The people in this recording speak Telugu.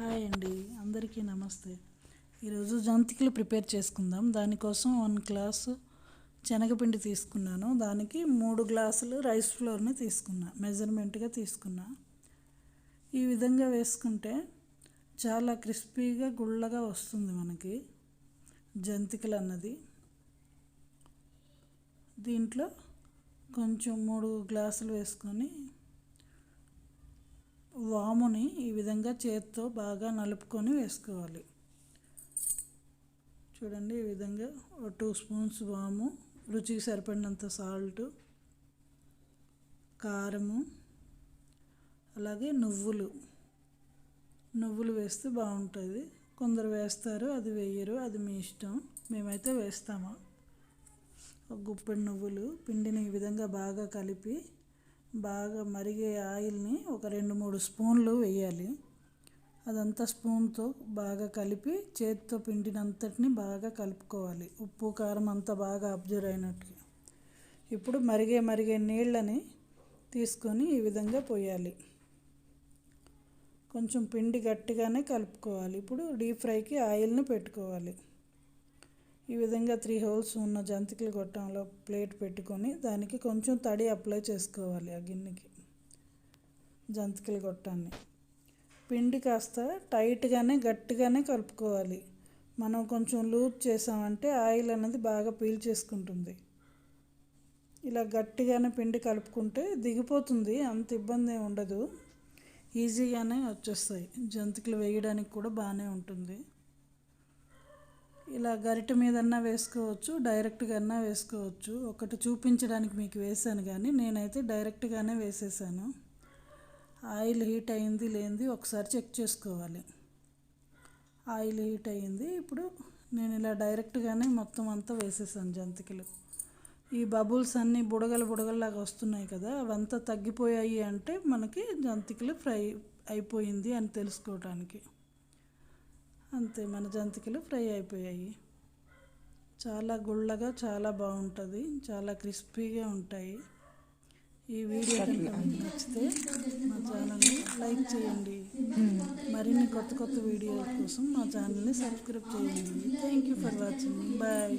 హాయ్ అండి. అందరికీ నమస్తే. ఈరోజు జంతికలు ప్రిపేర్ చేసుకుందాం. దానికోసం వన్ గ్లాసు శనగపిండి తీసుకున్నాను. దానికి మూడు గ్లాసులు రైస్ ఫ్లోర్ని తీసుకున్నా. మెజర్మెంట్గా తీసుకున్నా. ఈ విధంగా వేసుకుంటే చాలా క్రిస్పీగా గుళ్ళగా వస్తుంది మనకి జంతికలు అన్నది. దీంట్లో కొంచెం మూడు గ్లాసులు వేసుకొని వాముని ఈ విధంగా చేత్తో బాగా నలుపుకొని వేసుకోవాలి. చూడండి ఈ విధంగా ఒక టూ స్పూన్స్ వాము రుచికి సరిపడినంత సాల్ట్ కారము అలాగే నువ్వులు. నువ్వులు వేస్తే బాగుంటుంది. కొందరు వేస్తారు అది వేయరు అది మీ ఇష్టం. మేమైతే వేస్తాము. ఒక గుప్పెడు నువ్వులు పిండిని ఈ విధంగా బాగా కలిపి బాగా మరిగే ఆయిల్ని ఒక రెండు మూడు స్పూన్లు వేయాలి. అదంతా స్పూన్తో బాగా కలిపి చేతితో పిండినంతటిని బాగా కలుపుకోవాలి. ఉప్పు కారం అంతా బాగా అబ్జర్వ్ అయినట్టు ఇప్పుడు మరిగే మరిగే నీళ్ళని తీసుకొని ఈ విధంగా పోయాలి. కొంచెం పిండి గట్టిగానే కలుపుకోవాలి. ఇప్పుడు డీప్ ఫ్రైకి ఆయిల్ని పెట్టుకోవాలి. ఈ విధంగా త్రీ హోల్స్ ఉన్న జంతికలు గొట్టంలో ప్లేట్ పెట్టుకొని దానికి కొంచెం తడి అప్లై చేసుకోవాలి ఆ గిన్నెకి. జంతికల గొట్టాన్ని. పిండి కాస్త టైట్గానే గట్టిగానే కలుపుకోవాలి. మనం కొంచెం లూజ్ చేసామంటే ఆయిల్ అనేది బాగా పీల్ చేసుకుంటుంది. ఇలా గట్టిగానే పిండి కలుపుకుంటే దిగిపోతుంది అంత ఇబ్బంది ఉండదు. ఈజీగానే వచ్చేస్తాయి. జంతికలు వేయడానికి కూడా బాగానే ఉంటుంది. ఇలా గరిట మీదన్నా వేసుకోవచ్చు డైరెక్ట్గా అన్నా వేసుకోవచ్చు. ఒకటి చూపించడానికి మీకు వేసాను కానీ నేనైతే డైరెక్ట్గానే వేసేసాను. ఆయిల్ హీట్ అయింది లేనిది ఒకసారి చెక్ చేసుకోవాలి. ఆయిల్ హీట్ అయ్యింది ఇప్పుడు నేను ఇలా డైరెక్ట్గానే మొత్తం అంతా వేసేసాను జంతికలు. ఈ బబుల్స్ అన్నీ బుడగలు బుడగల్లాగా వస్తున్నాయి కదా అవంతా తగ్గిపోయాయి అంటే మనకి జంతికలు ఫ్రై అయిపోయింది అని తెలుసుకోవటానికి. అంతే మన జంతికలు ఫ్రై అయిపోయాయి. చాలా గుళ్ళగా చాలా బాగుంటుంది చాలా క్రిస్పీగా ఉంటాయి. ఈ వీడియో కనుక నచ్చితే మా ఛానల్ని లైక్ చేయండి. మరిన్ని కొత్త కొత్త వీడియోల కోసం మా ఛానల్ని సబ్స్క్రైబ్ చేయండి. Thank you for watching bye